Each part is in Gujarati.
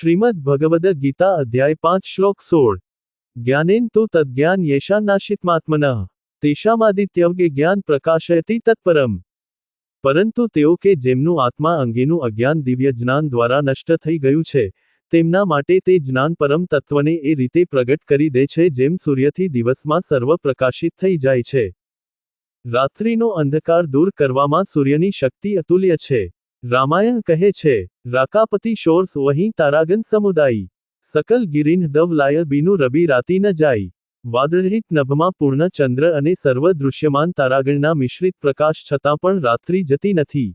શ્રીમદ ભગવદ ગીતા અધ્યાય પાંચ શ્લોક સોળ. જ્ઞાનેન તુ તદ્જ્ઞાન યેશાનાશિતમાત્મનઃ તેશામાદિત્યવગે જ્ઞાન પ્રકાશયતી તત્પરમ. પરંતુ તેઓ કે જેમનું આત્મા અંગેનું અજ્ઞાન દિવ્ય જ્ઞાન દ્વારા નષ્ટ થઈ ગયું છે, તેમના માટે તે જ્ઞાન પરમ તત્વને એ રીતે પ્રગટ કરી દે છે જેમ સૂર્યથી દિવસમાં સર્વ પ્રકાશિત થઈ જાય છે. રાત્રિનો અંધકાર દૂર કરવામાં સૂર્યની શક્તિ અતુલ્ય છે. રામાયણ કહે છે, રાકાપતિ શોર્સ વહીં તારાગન સમુદાયી. સકલ ગિરિન દવ લાય બીનું રબી રાતી ન જાય. વાદળહિત નભમાં પૂર્ણ ચંદ્ર અને સર્વ દૃશ્યમાન તારાગણના મિશ્રિત પ્રકાશ છતાં પણ રાત્રિ જતી નથી.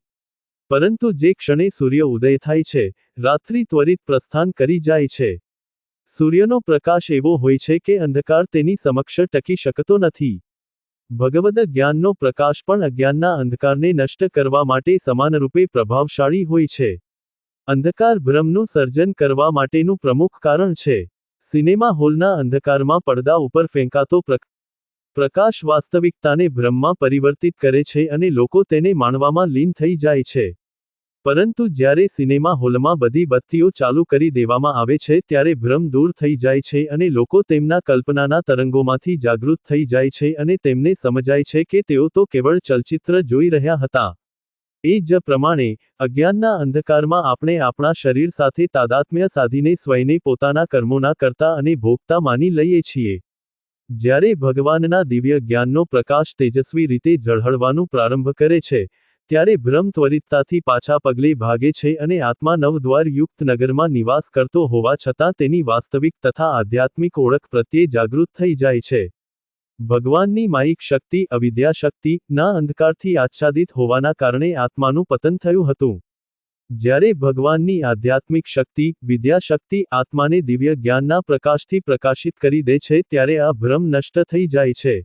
પરંતુ જે ક્ષણે સૂર્ય ઉદય થાય છે, રાત્રિ ત્વરિત પ્રસ્થાન કરી જાય છે. સૂર્યનો પ્રકાશ એવો હોય છે કે અંધકાર તેની સમક્ષ ટકી શકતો નથી. ભગવદ જ્ઞાનનો પ્રકાશ પણ અજ્ઞાનના અંધકારને નષ્ટ કરવા માટે સમાનરૂપે પ્રભાવશાળી હોય છે. અંધકાર ભ્રમનું સર્જન કરવા માટેનું પ્રમુખ કારણ છે. સિનેમા હોલના અંધકારમાં પડદા ઉપર ફેંકાતો પ્રકાશ વાસ્તવિકતાને ભ્રમમાં પરિવર્તિત કરે છે અને લોકો તેને માણવામાં લીન થઈ જાય છે. પરંતુ જ્યારે સિનેમા હોલમાં બધી બત્તીઓ ચાલુ કરી દેવામાં આવે છે, ત્યારે ભ્રમ દૂર થઈ જાય છે અને લોકો તેમના કલ્પનાના તરંગોમાંથી જાગૃત થઈ જાય છે અને તેમને સમજાય છે કે તેઓ તો કેવળ ચલચિત્ર જોઈ રહ્યા હતા. એ જ પ્રમાણે, અજ્ઞાનના અંધકારમાં આપણે આપણા શરીર સાથે તાદાત્મ્ય સાધીને સ્વયને પોતાના કર્મોના કરતા અને ભોગતા માની લઈએ છીએ. જ્યારે ભગવાનના દિવ્ય જ્ઞાનનો પ્રકાશ તેજસ્વી રીતે ઝળહળવાનું પ્રારંભ કરે છે ત્યારે ભ્રમ ત્વરિતતાથી પાછા પગલે ભાગે છે અને આત્મા નવદ્વાર યુક્ત નગરમાં નિવાસ કરતો હોવા છતાં તેની વાસ્તવિક તથા આધ્યાત્મિક ઓળખ પ્રત્યે જાગૃત થઈ જાય છે. ભગવાનની માયિક શક્તિ, અવિદ્યા શક્તિ, ના અંધકારથી આચ્છાદિત હોવાના કારણે આત્માનું પતન થયું હતું. જ્યારે ભગવાનની આધ્યાત્મિક શક્તિ, વિદ્યા શક્તિ આત્માને દિવ્ય જ્ઞાનના પ્રકાશથી પ્રકાશિત કરી દે છે ત્યારે આ ભ્રમ નષ્ટ થઈ જાય છે.